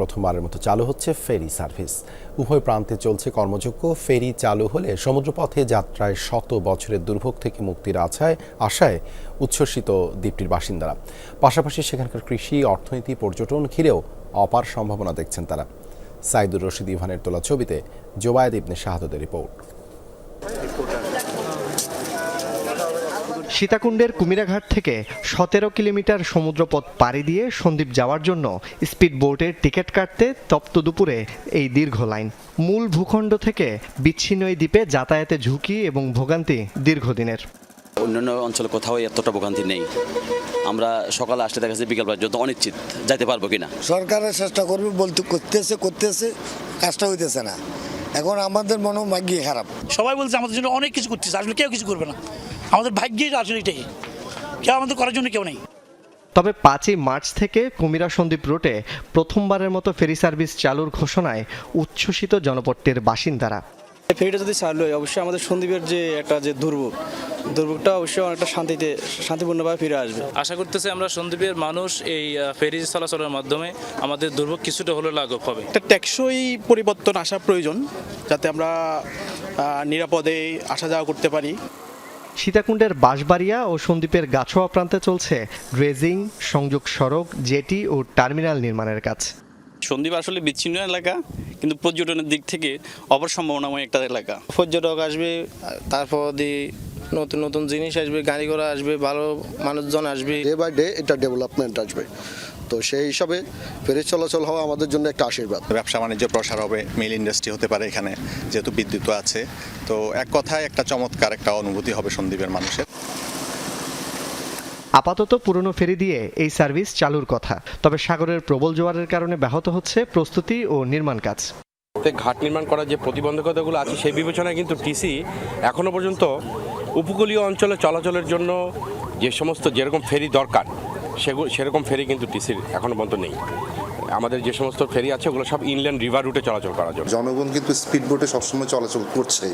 প্রথমবারের মতো চালু হচ্ছে ফেরি সার্ভিস। উভয় প্রান্তে চলছে কর্মযোগ্য ফেরি চালু হলে সমুদ্রপথে যাত্রায় শত বছরের দুর্ভোগ থেকে মুক্তির আশায় আশায় উচ্ছ্বসিত দ্বীপটির বাসিন্দারা। পাশাপাশি সেখানকার কৃষি, অর্থনীতি, পর্যটন ঘিরেও অপার সম্ভাবনা দেখছেন তারা। সাইদুর রশিদ ইভানের তোলা ছবিতে জোবায়েদ ইবনে শাহাদতের রিপোর্ট। সীতাকুণ্ডের কুমিরাঘাট থেকে সতেরো কিলোমিটার সমুদ্রপথ পাড়ি দিয়ে সন্দ্বীপ যাওয়ার জন্য স্পিড বোটের টিকিট কাটতে তপ্ত দুপুরে এই দীর্ঘ লাইন। মূল ভূখণ্ড থেকে বিচ্ছিন্ন এই দ্বীপে যাতায়াতে ঝুঁকি এবং ভোগান্তি দীর্ঘদিনের। অন্যান্য অঞ্চলে কোথাও এতটা ভোগান্তি নেই। আমরা সকালে আসতে দেখা যাচ্ছে বিকাল পর্যন্ত অনিশ্চিত যাইতে পারব কিনা। সরকারের চেষ্টা করবে বলতে করতেছে করতেছে কাজটা হইতেছে না। এখন আমাদের মনে ভাগ্য খারাপ। সবাই বলছে আমাদের জন্য অনেক কিছু করতেছে আসলে কেউ কিছু করবে না। আমাদের ভাগ্যেই আসলে এটাই কেউ আমাদের করার জন্য কেউ নেই। তবে পাঁচই মার্চ থেকে কুমিরা সন্দ্বীপ রুটে প্রথমবারের মতো ফেরি সার্ভিস চালুর ঘোষণায় উচ্ছ্বসিত জনপট্টির বাসিন্দারা। ফেরিটা যদি চালু হয় অবশ্যই আমাদের সন্দীপের যে একটা যে দুর্ভোগ দুর্ভোগটা অবশ্যই অনেকটা শান্তিতে শান্তিপূর্ণভাবে ফিরে আসবে। আশা করতেছি আমরা সন্দীপের মানুষ এই ফেরি চলাচলের মাধ্যমে আমাদের দুর্ভোগ কিছুটা হলেও লাঘব হবে। একটা টেকসই পরিবর্তন আসা প্রয়োজন যাতে আমরা নিরাপদে আসা যাওয়া করতে পারি। সীতাকুণ্ডের বাঁশবাড়িয়া ও সন্দ্বীপের গাছোয়া প্রান্তে চলছে ড্রেজিং সংযোগ সড়ক জেটি ও টার্মিনাল নির্মাণের কাজ। সন্দীপ আসলে বিচ্ছিন্ন এলাকা কিন্তু পর্যটনের দিক থেকে অপর সম্ভাবনাময় একটা এলাকা। পর্যটক আসবে তারপর দিয়ে নতুন নতুন জিনিস আসবে গাড়ি ঘোড়া আসবে ভালো মানুষজন আসবে। ডে বাই ডে এটা ডেভেলপমেন্ট আসবে। তো সেই হিসাবে ফেরি চলাচল হওয়া আমাদের জন্য একটা আশীর্বাদ। ব্যবসা বাণিজ্য প্রসার হবে মিল ইন্ডাস্ট্রি হতে পারে এখানে যেহেতু বিদ্যুৎ আছে। তো এক কথায় একটা চমৎকার একটা অনুভূতি হবে সন্দীপের মানুষের। আপাতত পুরনো ফেরি দিয়ে এই সার্ভিস চালুর কথা। তবে সাগরের প্রবল জোয়ারের কারণে ব্যাহত হচ্ছে প্রস্তুতি ও নির্মাণ কাজ। ঘাট নির্মাণ করার যে প্রতিবন্ধকতাগুলো আছে সেই বিবেচনায় কিন্তু টিসি এখনও পর্যন্ত উপকূলীয় অঞ্চলে চলাচলের জন্য যে সমস্ত যেরকম ফেরি দরকার সেগুলো সেরকম ফেরি কিন্তু টিসির এখনও পর্যন্ত নেই। আমাদের যে সমস্ত ফেরি আছে ওগুলো সব ইনল্যান্ড রিভার রুটে চলাচল করার জন্য। জনগণ কিন্তু স্পিড বোটে সবসময় চলাচল করছে।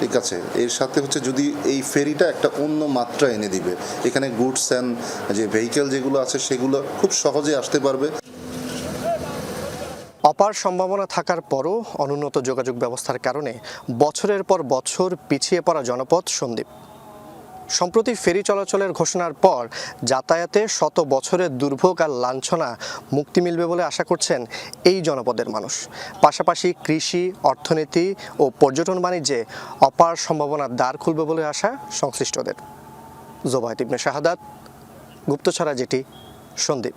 ঠিক আছে? এর সাথে হচ্ছে যদি এই ফেরিটা একটা অন্য মাত্রা এনে দিবে এখানে গুডস অ্যান্ড যে ভেহিকেল যেগুলো আছে সেগুলো খুব সহজে আসতে পারবে। অপার সম্ভাবনা থাকার পরও অনুন্নত যোগাযোগ ব্যবস্থার কারণে বছরের পর বছর পিছিয়ে পড়া জনপদ সন্দ্বীপ। সম্প্রতি ফেরি চলাচলের ঘোষণার পর যাতায়াতে শত বছরের দুর্ভোগ আর লাঞ্ছনা মুক্তি মিলবে বলে আশা করছেন এই জনপদের মানুষ। পাশাপাশি কৃষি, অর্থনীতি ও পর্যটন বাণিজ্যে অপার সম্ভাবনার দ্বার খুলবে বলে আশা সংশ্লিষ্টদের। জোবায়ত ইবনে শাহাদাত গুপ্তছড়া যেটি সন্দ্বীপ